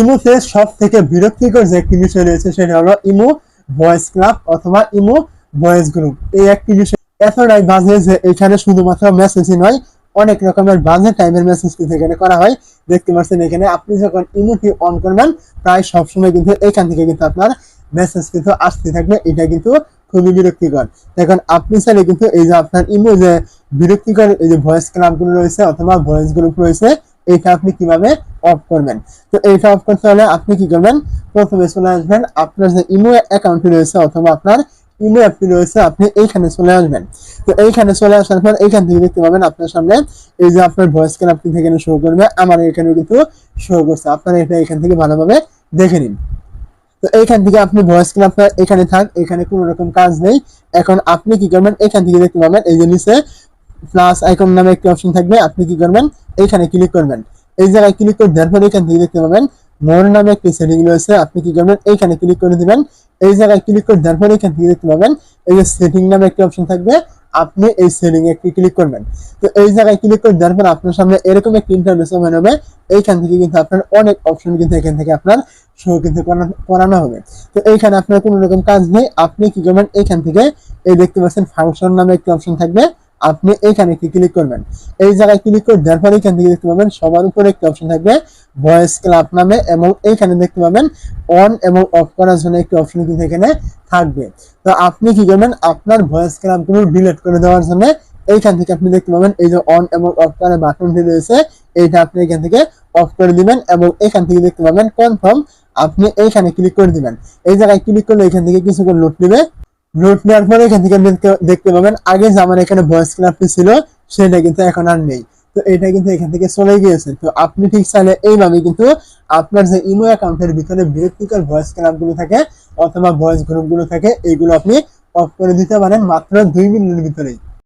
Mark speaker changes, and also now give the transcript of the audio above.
Speaker 1: ইমোতে সব থেকে বিরক্তিকর যে একটি বিষয় রয়েছে সেটা হলো ইমো ভয়েস ক্লাব অথবা ইমো ভয়েস গ্রুপ। এই একটি বিষয় এতটাই বাজে যে এখানে শুধুমাত্র মেসেজই নয়, অনেক রকমের বাজে টাইমের মেসেজ কিন্তু এখানে করা হয়। দেখতে পাচ্ছেন এখানে আপনি যখন ইমোটি অন করবেন, প্রায় সবসময় কিন্তু এখান থেকে কিন্তু আপনার মেসেজ কিন্তু আসতে থাকবে। এটা কিন্তু খুবই বিরক্তিকর। এখন আপনি চাইলে কিন্তু এই যে আপনার ইমো যে বিরক্তিকর এই যে ভয়েস ক্লাবগুলো রয়েছে অথবা ভয়েস গ্রুপ রয়েছে এটা আপনি কীভাবে অফ করবেন? তো এইটা অফ করতে হলে আপনি কি করবেন? প্রথমে চলে আসবেন, আপনার যে ইমো অ্যাকাউন্টটি রয়েছে অথবা আপনার ইমো অ্যাপটি রয়েছে, আপনি এইখানে চলে আসবেন। তো এইখানে চলে আসার পর এইখান থেকে দেখতে পাবেন আপনার সামনে এই যে আপনার ভয়েস ক্লাবটি এখানে শো করবে, আমার এখানে কিন্তু শো করছে। আপনারা এটা এখান থেকে ভালোভাবে দেখে নিন। তো এইখান থেকে আপনি ভয়েস ক্লাব এখানে থাক, এখানে কোনো রকম কাজ নেই। এখন আপনি কি করবেন? এখান থেকে দেখতে পাবেন, এই যে নিচে প্লাস আইকন নামে একটি অপশন থাকবে, আপনি কি করবেন? এইখানে ক্লিক করবেন। এই জায়গায় ক্লিক করে দেওয়ার পরে এখান থেকে দেখতে পাবেন, মোর নামে একটি সেটিং রয়েছে, আপনি কি করবেন? এইখানে ক্লিক করে দিবেন। এই জায়গায় ক্লিক করে দেওয়ার পরে এখান থেকে দেখতে পাবেন, এই যে সেটিং নামে একটি অপশন থাকবে, আপনি এই সেটিং এ একটি ক্লিক করবেন। তো এই জায়গায় ক্লিক করে দেওয়ার পর আপনার সামনে এরকম একটি ইন্টারনেট ওপেন হবে, এইখান থেকে কিন্তু আপনার অনেক অপশন কিন্তু এখান থেকে আপনার শো কিন্তু করানো হবে। তো এইখানে আপনার কোনো রকম কাজ নেই, আপনি কি করবেন? এইখান থেকে এই দেখতে পাচ্ছেন ফাংশন নামে একটি অপশন থাকবে আপনি এইখানে কি ক্লিক করবেন? এই জায়গায় ক্লিক করে দেওয়ার পরে এখান থেকে দেখতে পাবেন, সবার উপরে একটি অপশন থাকবে ভয়েস ক্লাব নামে, এবং এইখানে দেখতে পাবেন অন এবং অফ করার জন্য একটি অপশন কিন্তু এখানে থাকবে। তো আপনি কি করবেন? আপনার ভয়েস ক্লাবগুলো ডিলিট করে দেওয়ার জন্য এইখান থেকে আপনি দেখতে পাবেন, এই যে অন এবং অফ করার বাটনটি রয়েছে, এইটা আপনি এখান থেকে অফ করে দিবেন, এবং এখান থেকে দেখতে পাবেন কনফার্ম আপনি এইখানে ক্লিক করে দিবেন। এই জায়গায় ক্লিক করলে এখান থেকে কিছুক্ষণ লোড নেবে লোড নেওয়ার পরে এখান থেকে দেখতে পাবেন, আগে যে আমার এখানে ভয়েস ক্লাবটি ছিল, সেটা কিন্তু এখন আর নেই। তো এটা কিন্তু এখান থেকে চলে গিয়েছে। তো আপনি ঠিক চাইলে এইভাবে কিন্তু আপনার যে ইমো অ্যাকাউন্টের ভিতরে বিরক্তিকর ভয়েস ক্লাবগুলো থাকে, অথবা ভয়েস গ্রুপগুলো থাকে এইগুলো আপনি অফ করে দিতে পারেন মাত্র দুই মিনিটের ভিতরেই।